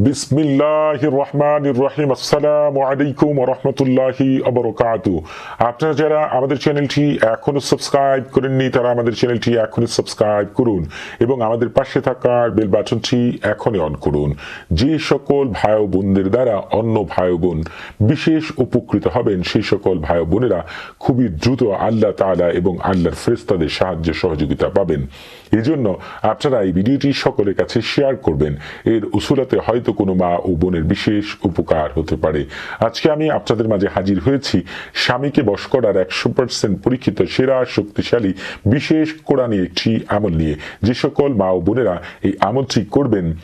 যে সকল ভাই বোনদের দ্বারা অন্য ভাই বোন বিশেষ উপকৃত হবেন, সেই সকল ভাই বোনেরা খুবই দ্রুত আল্লাহ তাআলা এবং আল্লাহর ফেরেশতাদের সাহায্য সহযোগিতা পাবেন। এজন্য আপনারা এই ভিডিওটি সকলের কাছে শেয়ার করবেন। এর উসুলাতে হয়তো কোনো মা ও বোনের বিশেষ উপকার হতে পারে। আজকে আমি আপনাদের মাঝে হাজির হয়েছি স্বামীকে বশ করার একশো পার্সেন্ট পরীক্ষিত, সেরা, শক্তিশালী, বিশেষ কোরআনী একটি আমল নিয়ে। যে সকল মা ও বোনেরা এই আমলটি করবেন,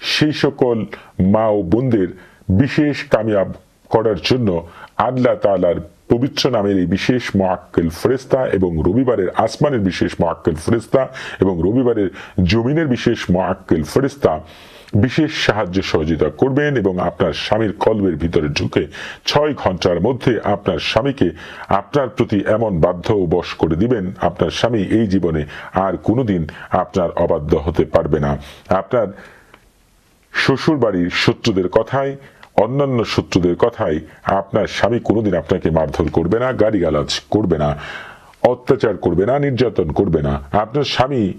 সেই সকল মা ও বোনদের বিশেষ কামিয়াব করার জন্য আল্লাহ তালার পবিত্র নামের এই বিশেষ মোয়াক্কেল ফেরেস্তা এবং রবিবারের আসমানের বিশেষ মোয়াক্কেল ফেরেস্তা এবং রবিবারের জমিনের বিশেষ মোয়াক্কেল ফেরেস্তা বিশেষ সাহায্য সহযোগিতা করবেন এবং আপনার স্বামীর কলবের ভিতরে ঢুকে ছয় ঘণ্টার মধ্যে আপনার স্বামীকে আপনার প্রতি এমন বাধ্য ও বশ করে দিবেন, আপনার স্বামী এই জীবনে আর কোনোদিন আপনার অবাধ্য হতে পারবে না। আপনার শ্বশুর বাড়ির শত্রুদের কথায় অন্যান্য শত্রুদের কথাই আপনার স্বামী কোনোদিন আপনাকে মারধর করবে না, গালিগালাজ করবে না, অত্যাচার করবে না, নির্যাতন করবে না। আপনার স্বামী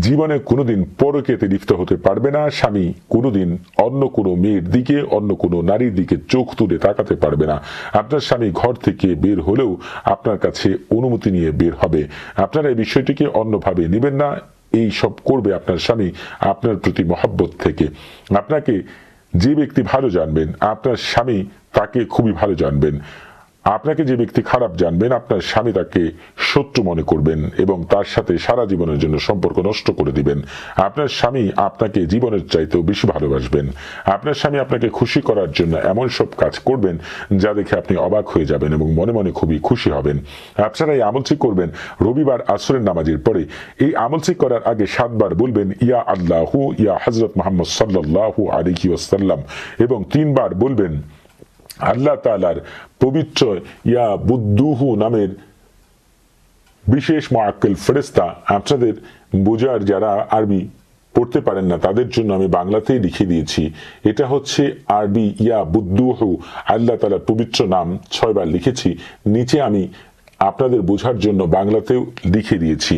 জীবনে কোনোদিন পরকেতে লিপ্ত হতে পারবে না, স্বামী কোনোদিন অন্য কোনো মেয়ের দিকে, অন্য কোনো নারীর দিকে চোখ তুলে তাকাতে পারবে না। আপনার স্বামী ঘর থেকে বের হলেও আপনার কাছে অনুমতি নিয়ে বের হবে। আপনারা এই বিষয়টিকে অন্যভাবে নেবেন না। এই সব করবে আপনার স্বামী আপনার প্রতি মহাব্বত থেকে। আপনাকে যে ব্যক্তি ভালো জানবেন আপনার স্বামী তাকে খুবই ভালো জানবেন। আপনাকে যে ব্যক্তি খারাপ জানবেন, আপনার স্বামী তাকে শত্রু মনে করবেন এবং তার সাথে সারা জীবনের জন্য সম্পর্ক নষ্ট করে দিবেন। আপনার স্বামী আপনাকে জীবনের চাইতেও বেশি ভালোবাসবেন। আপনার স্বামী আপনাকে খুশি করার জন্য এমন সব কাজ করবেন যা দেখে আপনি অবাক হয়ে যাবেন এবং মনে মনে খুবই খুশি হবেন। আপনারা এই আমলটি করবেন রবিবার আসরের নামাজের পরে। এই আমলটি করার আগে সাতবার বলবেন, ইয়া আল্লাহু, ইয়া হজরত মোহাম্মদ সাল্লাহু আলিহি ওসাল্লাম এবং তিনবার বলবেন আল্লাহ তালার পবিত্র ইয়া বুদ্দুহু নামের বিশেষ মোয়াক্কেল ফেরেস্তা আপনাদের বোঝার যারা আরবি পড়তে পারেন না, তাদের জন্য আমি বাংলাতেই লিখে দিয়েছি। এটা হচ্ছে আরবি ইয়া বুদ্দুহু, আল্লাহ তালার পবিত্র নাম ছয়বার লিখেছি। নিচে আমি আপনাদের বোঝার জন্য বাংলাতেও লিখে দিয়েছি।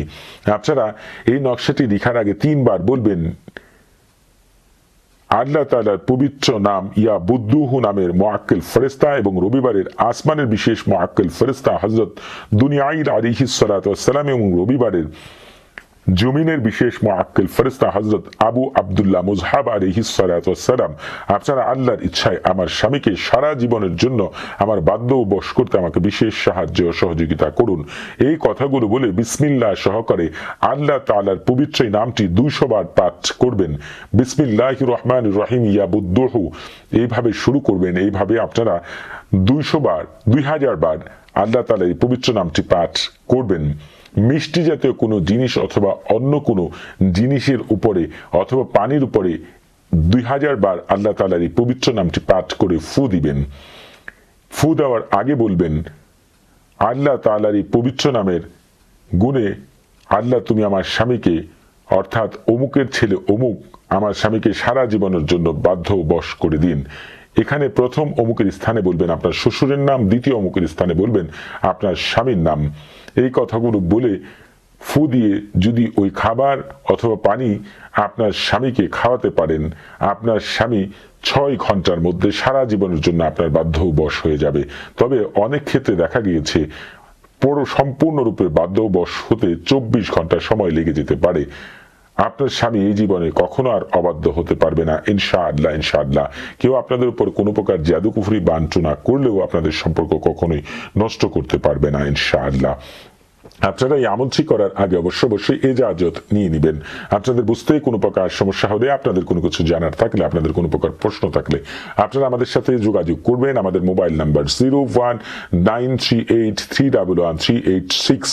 আপনারা এই নকশাটি লিখার আগে তিনবার বলবেন আল্লাহ তালার পবিত্র নাম ইয়া বুদ্দুহু নামের মোয়াক্কেল ফেরেস্তা এবং রবিবারের আসমানের বিশেষ মোয়াক্কেল ফেরেস্তা হজরত দুনিয়াইল আলিহিসালাম এবং রবিবারের জমিনের বিশেষ মোয়াক্কেল ফেরেস্তা হজরত আবু আবদুল্লাহ মুজহাব আলিহিসালাম আপনারা আল্লাহর ইচ্ছায় আমার স্বামীকে সারা জীবনের জন্য আমার বাধ্য বশ করতে আমাকে বিশেষ সাহায্য ও সহযোগিতা করুন। এই কথাগুলো বলে বিসমিল্লাহ সহকারে আল্লাহ তালার পবিত্র নামটি দুইশো বার পাঠ করবেন। বিসমিল্লাহ রহমান রহিম ইয়াবুদ্দোহু এইভাবে শুরু করবেন, এইভাবে আপনারা দুইশো বার, দুই হাজার বার আল্লাহ তালা এই পবিত্র নামটি পাঠ করবেন। মিষ্টি জাতীয় কোনো জিনিস অথবা অন্য কোনো জিনিসের উপরে অথবা পানির উপরে দুই হাজার বার আল্লাহ তালার এই পবিত্র নামটি পাঠ করে ফু দিবেন। ফু দেওয়ার আগে বলবেন, আল্লাহ তালার এই পবিত্র নামের গুণে আল্লাহ তুমি আমার স্বামীকে, অর্থাৎ অমুকের ছেলে অমুক আমার স্বামীকে সারা জীবনের জন্য বাধ্য বশ করে দিন। এখানে প্রথম অমুকের স্থানে বলবেন, আপনার শ্বশুরের নাম, দ্বিতীয় অমুকের স্থানে বলবেন, আপনার স্বামীর নাম। এই কথাগুলো বলে ফু দিয়ে যদি ওই খাবার অথবা পানি আপনার স্বামীকে খাওয়াতে পারেন, আপনার স্বামী ছয় ঘণ্টার মধ্যে সারা জীবনের জন্য আপনার বাধ্য বশ হয়ে যাবে। তবে অনেক ক্ষেত্রে দেখা গিয়েছে, পুরো সম্পূর্ণরূপে বাধ্যবশ হতে চব্বিশ ঘণ্টা সময় লেগে যেতে পারে। আপনার স্বামী এই জীবনে কখনো আর অবাধ্য হতে পারবে না। ইনশা আল্লাহ ইনশা আল্লাহ কেউ আপনাদের উপর কোনো প্রকার জাদুকুফরি বাঞ্চনা করলেও আপনাদের সম্পর্ক কখনোই নষ্ট করতে পারবে না ইনশা আল্লাহ আপনারা এই আমলটি করার আগে অবশ্য অবশ্যই এজাজত নিয়ে নেবেন। আপনাদের বুঝতে কোনো প্রকার সমস্যা হলে আপনাদের কোনো কিছু জানার থাকলে, আপনাদের কোনো প্রকার প্রশ্ন থাকলে আপনারা আমাদের সাথে যোগাযোগ করবেন। আমাদের mobile number zero one nine three eight three double one three eight six.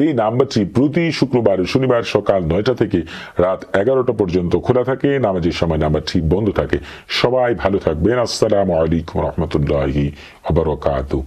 এই নাম্বারটি প্রতি শুক্রবার শনিবার সকাল নয়টা থেকে রাত এগারোটা পর্যন্ত খোলা থাকে। নামাজের সময় নাম্বারটি বন্ধ থাকে। সবাই ভালো থাকবেন। আসসালামু আলাইকুম রহমতুল্লাহি আবরকাতু